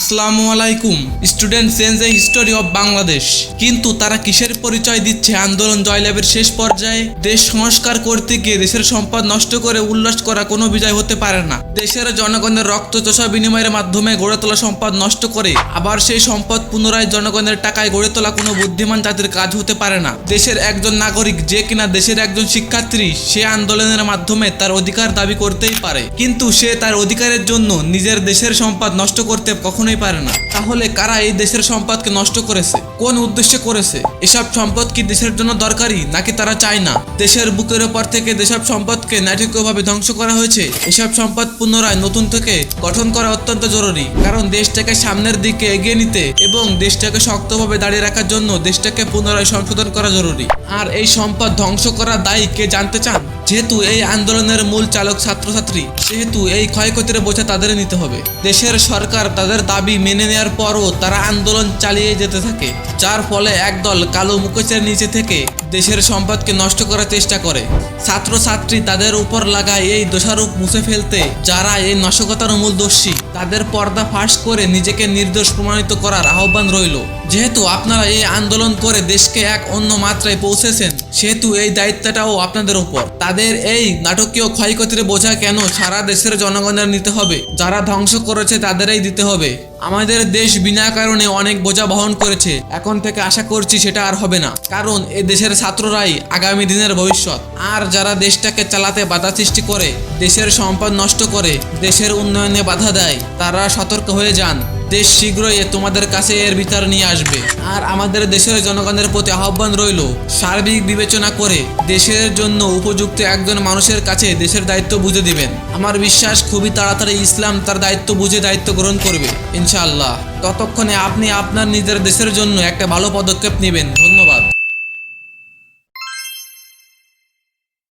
আসসালামু আলাইকুম। Student change a history of Bangladesh. কিন্তু তারা কিসের পরিচয় দিচ্ছে? আন্দোলন জয়লাভের শেষ পর্যায়ে দেশ সংস্কার করতে গিয়ে দেশের সম্পদ নষ্ট করে উল্লাস করা কোনো বিজয় হতে পারে না। দেশের জনগণের রক্ত চোষা বিনিময়ের মাধ্যমে গড়ে তোলা সম্পদ নষ্ট করে আবার সেই সম্পদ পুনরায় জনগণের টাকায় গড়ে তোলা কোনো বুদ্ধিমান জাতির কাজ হতে পারে না। দেশের একজন নাগরিক যে কিনা দেশের একজন শিক্ষার্থী, সে আন্দোলনের মাধ্যমে তার অধিকার দাবি করতেই পারে। কিন্তু সে তার অধিকারের জন্য নিজের দেশের সম্পদ নষ্ট করতে কখনোই পারে না। তাহলে কারা এই দেশের সম্পদকে নষ্ট করেছে? কোন উদ্দেশ্যে করেছে? এসব সম্পদ কি দেশের জন্য দরকারি, নাকি তারা চায় না? দেশের বুকের ওপর থেকে যেসব সম্পদকে নাটকীয়ভাবে ধ্বংস করা হয়েছে, এসব সম্পদ পুনরায় নতুন থেকে গঠন করা অত্যন্ত জরুরি। কারণ দেশটাকে সামনের দিকে এগিয়ে নিতে এবং দেশটাকে শক্তভাবে দাঁড়িয়ে রাখার জন্য দেশটাকে পুনরায় সংশোধন করা জরুরি। আর এই সম্পদ ধ্বংস করা দায়ী কে জানতে চান? যেহেতু এই আন্দোলনের মূল চালক ছাত্রছাত্রী, সেহেতু এই ক্ষয়ক্ষতির বোঝা তাদের নিতে হবে। দেশের সরকার তাদের দাবি মেনে নেওয়ার পরও তারা আন্দোলন চালিয়ে যেতে থাকে, যার ফলে একদল কালো মুখোশের নিচে থেকে দেশের সম্পদকে নষ্ট করার চেষ্টা করে। ছাত্রছাত্রী তাদের উপর লাগায় এই দোষারোপ মুছে ফেলতে, যারা এই নাশকতার মূল দোষী, তাদের পর্দা ফাঁস করে নিজেকে নির্দোষ প্রমাণিত করার আহ্বান রইল। যেহেতু আপনারা এই আন্দোলন করে দেশকে এক অন্য মাত্রায় পৌঁছেছেন, সেহেতু এই দায়িত্বটাও আপনাদের উপর। তাদের এই নাটকীয় ক্ষয়ক্ষতির বোঝা কেন সারা দেশের জনগণের নিতে হবে? যারা ধ্বংস করেছে তাদেরই দিতে হবে। আমাদের দেশ বিনা কারণে অনেক বোঝা বহন করেছে। এখন থেকে আশা করছি সেটা আর হবে না। কারণ এ দেশের ছাত্ররাই আগামী দিনের ভবিষ্যৎ। আর যারা দেশটাকে চালাতে বাধা সৃষ্টি করে, দেশের সম্পদ নষ্ট করে, দেশের উন্নয়নে বাধা দেয়, তারা সতর্ক হয়ে যান। দেশ শীঘ্রই তোমাদের কাছে এর বিচার নিয়ে আসবে। আর আমাদের দেশের জনগণের প্রতি আহ্বান রইল, সার্বিক বিবেচনা করে দেশের জন্য উপযুক্ত একজন মানুষের কাছে দেশের দায়িত্ব বুঝে দিবেন। আমার বিশ্বাস, খুবই তাড়াতাড়ি ইসলাম তার দায়িত্ব বুঝে দায়িত্ব গ্রহণ করবে, ইনশাআল্লাহ। ততক্ষণে আপনি আপনার নিজের দেশের জন্য একটা ভালো পদক্ষেপ নেবেন।